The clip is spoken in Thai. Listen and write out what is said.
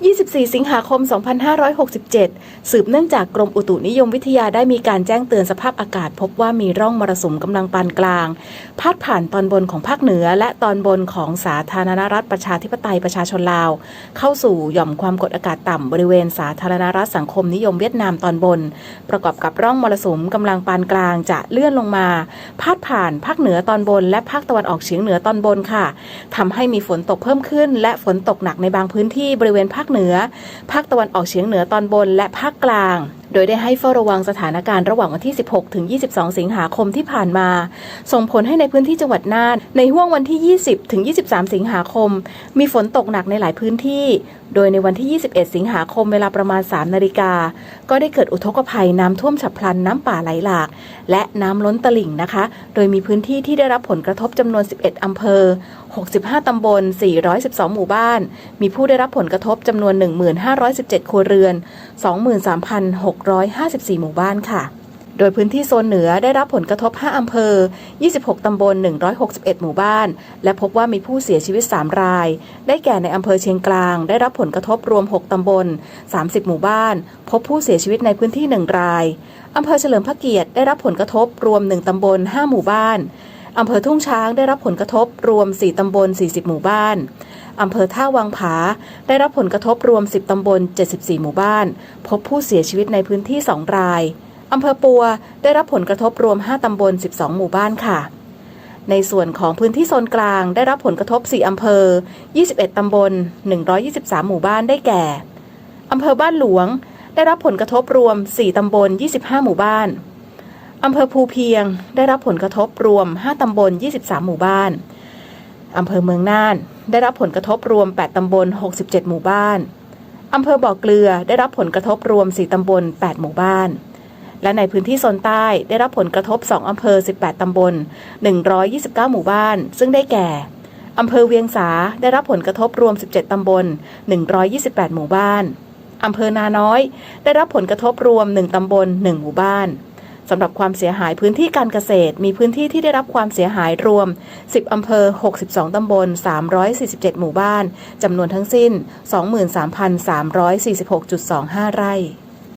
24 สิงหาคม 2567 สืบเนื่องจากกรมอุตุนิยมวิทยาได้มีการแจ้งเตือนสภาพอากาศ พบว่ามีร่องมรสุมกำลังปานกลาง พาดผ่านตอนบนของภาคเหนือ และตอนบนของสาธารณรัฐประชาธิปไตยประชาชนลาว เข้าสู่หย่อมความกดอากาศต่ำบริเวณสาธารณรัฐสังคมนิยมเวียดนามตอนบน ประกอบกับร่องมรสุมกำลังปานกลางจะเลื่อนลงมา พาดผ่านภาคเหนือตอนบน และภาคตะวันออกเฉียงเหนือตอนบนค่ะทำให้มีฝนตกเพิ่มขึ้น และฝนตกหนักในบางพื้นที่บริเวณภาคเหนือ ภาคตะวันออกเฉียงเหนือตอนบนและภาคกลาง โดยได้ให้เฝ้าระวังสถานการณ์ระหว่างวันที่ 16 ถึง 22 สิงหาคมที่ผ่านมา ส่งผลให้ในพื้นที่จังหวัดน่านในห่วงวันที่ 20 ถึง 23 สิงหาคม มีฝนตกหนักในหลายพื้นที่ โดยในวันที่ 21 สิงหาคมเวลาประมาณ 3 นาฬิกา ก็ได้เกิดอุทกภัยน้ำท่วมฉับพลันน้ำป่าไหลหลาก และน้ำล้นตลิ่งนะคะ โดยมีพื้นที่ที่ได้รับผลกระทบจำนวน 11 อำเภอ 65 ตำบล 412 หมู่บ้าน มีผู้ได้รับผลกระทบจำนวน 1517 ครัวเรือน 23,6 654 หมู่บ้านค่ะ โดยพื้นที่โซนเหนือได้รับผลกระทบ 5 อำเภอ 26 ตำบล 161 หมู่บ้าน และพบว่ามีผู้เสียชีวิต 3 ราย ได้แก่ในอำเภอเชียงกลาง ได้รับผลกระทบรวม 6 ตำบล 30 หมู่บ้าน พบผู้เสียชีวิตในพื้นที่ 1 ราย อำเภอเฉลิมพระเกียรติได้รับผลกระทบรวม 1 ตำบล 5 หมู่บ้าน อำเภอทุ่งช้างได้รับผลกระทบรวม 4 ตำบล 40 หมู่บ้าน อำเภอท่าวังผาได้รับผลกระทบรวม 10 ตำบล 74 หมู่บ้าน พบผู้เสียชีวิตในพื้นที่ 2 ราย อำเภอปัวได้รับผลกระทบรวม 5 ตำบล 12 หมู่บ้านค่ะ ในส่วนของพื้นที่โซนกลางได้รับผลกระทบ 4 อำเภอ 21 ตำบล 123 หมู่บ้านได้แก่ อำเภอบ้านหลวง ได้รับผลกระทบรวม 4 ตำบล 25 หมู่บ้าน อำเภอภูเพียงได้รับผลกระทบรวม 5 ตำบล 23 หมู่บ้าน อำเภอเมืองน่าน ได้รับผลกระทบรวม 8 ตำบล 67 หมู่บ้าน อำเภอบ่อเกลือได้รับผลกระทบรวม 4 ตำบล 8 หมู่บ้าน และในพื้นที่โซนใต้ได้รับผลกระทบ 2 อำเภอ 18 ตำบล 129 หมู่บ้าน ซึ่งได้แก่ อำเภอเวียงสาได้รับผลกระทบรวม 17 ตำบล 128 หมู่บ้าน อำเภอนาน้อย ได้รับผลกระทบรวม 1 ตำบล 1 หมู่บ้าน สำหรับความเสียหายพื้นที่การเกษตร มีพื้นที่ที่ได้รับความเสียหายรวม 10 อำเภอ 62 ตำบล 347 หมู่บ้าน จำนวนทั้งสิ้น 23,346.25 ไร่